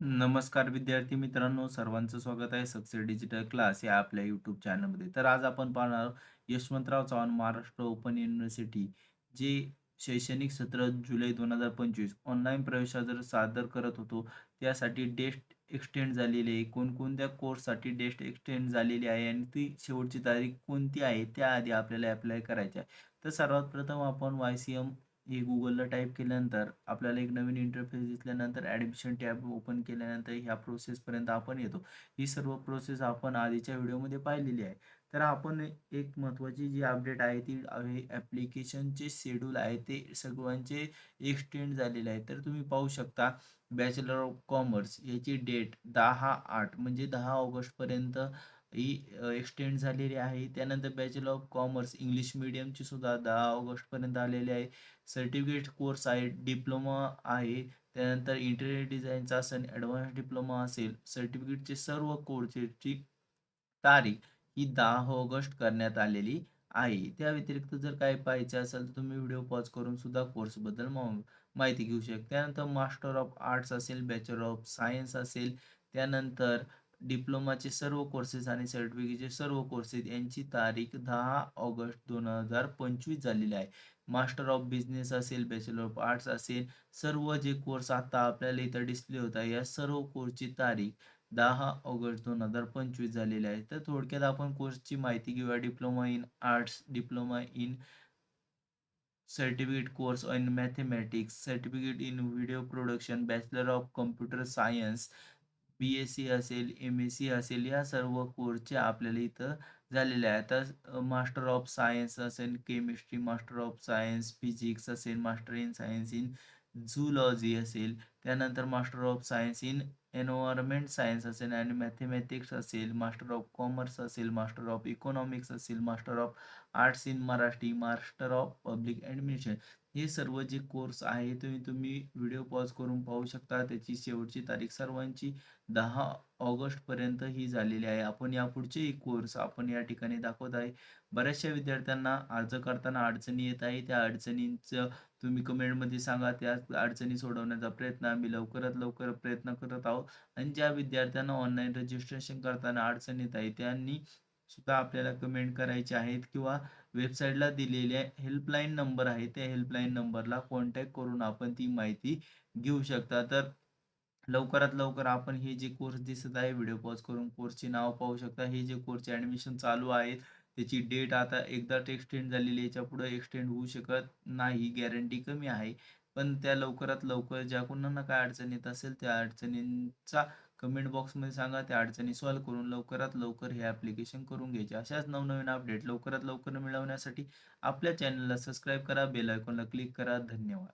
नमस्कार विद्यार्थी मित्रांनो सर्वांचं स्वागत आहे. सक्सेस डिजिटल क्लास या आपल्या यूट्यूब चॅनलमध्ये. तर आज आपण पाहणार आहोत यशवंतराव चव्हाण महाराष्ट्र ओपन युनिव्हर्सिटी जे शैक्षणिक सत्र जुलै दोन हजार पंचवीस ऑनलाईन प्रवेश जर सादर करत होतो त्यासाठी डेट एक्सटेंड झालेली आहे. कोणकोणत्या कोर्ससाठी डेट एक्सटेंड झालेली आहे आणि ती शेवटची तारीख कोणती आहे त्याआधी आपल्याला अप्लाय करायची आहे. तर सर्वात प्रथम आपण वाय सी एम हे गुगलला टाईप केल्यानंतर आपल्याला एक नवीन इंटरफेस दिसल्यानंतर ॲडमिशन टॅब ओपन केल्यानंतर ह्या प्रोसेसपर्यंत आपण येतो. ही सर्व प्रोसेस आपण आधीच्या व्हिडिओमध्ये पाहिलेली आहे. तर आपण एक महत्त्वाची जी अपडेट आहे ती आहे ॲप्लिकेशनचे शेड्यूल आहे ते सगळ्यांचे एक्सटेंड झालेले आहे. तर तुम्ही पाहू शकता बॅचलर ऑफ कॉमर्स याची डेट दहा आठ म्हणजे दहा ऑगस्टपर्यंत ही एक्सटेंड झालेली आहे. त्यानंतर बॅचलर ऑफ कॉमर्स इंग्लिश मिडियमची सुद्धा दहा ऑगस्टपर्यंत आलेली आहे. सर्टिफिकेट कोर्स आहे डिप्लोमा आहे. त्यानंतर इंटेरियर डिझाईनचा असेल ॲडव्हान्स डिप्लोमा असेल. सर्टिफिकेटचे सर्व कोर्सेसची तारीख ही दहा ऑगस्ट करण्यात आलेली आहे. त्या व्यतिरिक्त जर काही पाहायचे असेल तर तुम्ही व्हिडिओ पॉज करून सुद्धा कोर्सबद्दल माहिती घेऊ शकता. त्यानंतर मास्टर ऑफ आर्ट्स असेल बॅचलर ऑफ सायन्स असेल. त्यानंतर डिप्लोमाचे सर्व कोर्सेस आणि सर्टिफिकेटचे सर्व कोर्सेस यांची तारीख दहा ऑगस्ट दोन हजार पंचवीस झालेली आहे. मास्टर ऑफ बिझनेस असेल बॅचलर ऑफ आर्ट्स असेल सर्व जे कोर्स आता आपल्याला इथं डिस्प्ले होता या सर्व कोर्सची तारीख दहा ऑगस्ट दोन हजार पंचवीस झालेली आहे. तर थोडक्यात आपण कोर्सची माहिती घेऊया. Diploma in arts diploma in certificate course in mathematics certificate in video production bachelor of computer science B S C असेल एम एस सी असेल या सर्व कोर्सचे आपल्याला इथं झालेले आहे आता मास्टर ऑफ सायन्स असेल chemistry master of science physics असेल master in science in zoology असेल त्यानंतर master of science in environment science असेल आणि मॅथेमॅटिक्स असेल मास्टर ऑफ कॉमर्स असेल मास्टर ऑफ इकॉनॉमिक्स असेल master of arts in Marathi master of public administration हे सर्व जे कोर्स आहे तुम्ही तुम्ही व्हिडिओ पॉज करून पाहू शकता. त्याची शेवटची तारीख सर्वांची दहा ऑगस्टपर्यंत ही झालेली आहे. आपण यापुढचे कोर्स आपण या ठिकाणी दाखवत आहे. बऱ्याचशा विद्यार्थ्यांना अर्ज करताना अडचणी येत आहे. त्या अडचणींचं तुम्ही कमेंटमध्ये सांगा. त्या अडचणी सोडवण्याचा प्रयत्न आम्ही लवकरात लवकर प्रयत्न करत आहोत. आणि ज्या विद्यार्थ्यांना ऑनलाईन रजिस्ट्रेशन करताना अडचण येत आहे त्यांनी सुद्धा आपल्याला कमेंट करायचे आहेत किंवा वेबसाईटला दिलेल्या हेल्पलाईन नंबर आहे त्या हेल्पलाईन नंबरला कॉन्टॅक्ट करून आपण ती माहिती घेऊ शकता. तर लवकरात लवकर आपण हे जे कोर्स दिसत आहे व्हिडिओ पॉज करून कोर्सचे नाव पाहू शकता. हे जे कोर्सचे ॲडमिशन चालू आहेत त्याची डेट आता एकदा एक्सटेंड झालेली याच्यापुढे एक्सटेंड होऊ शकत नाही गॅरंटी कमी आहे. पण त्या लवकरात लवकर ज्या कुणांना काय अडचण येत असेल त्या अडचणींचा कमेंट बॉक्समध्ये सांगा. त्या अडचणी सॉल्व्ह करून लवकरात लवकर हे ॲप्लिकेशन करून घ्यायचे. अशाच नवनवीन अपडेट लवकरात लवकर मिळवण्यासाठी आपल्या चॅनलला सबस्क्राईब करा. बेल आयकॉनला क्लिक करा. धन्यवाद.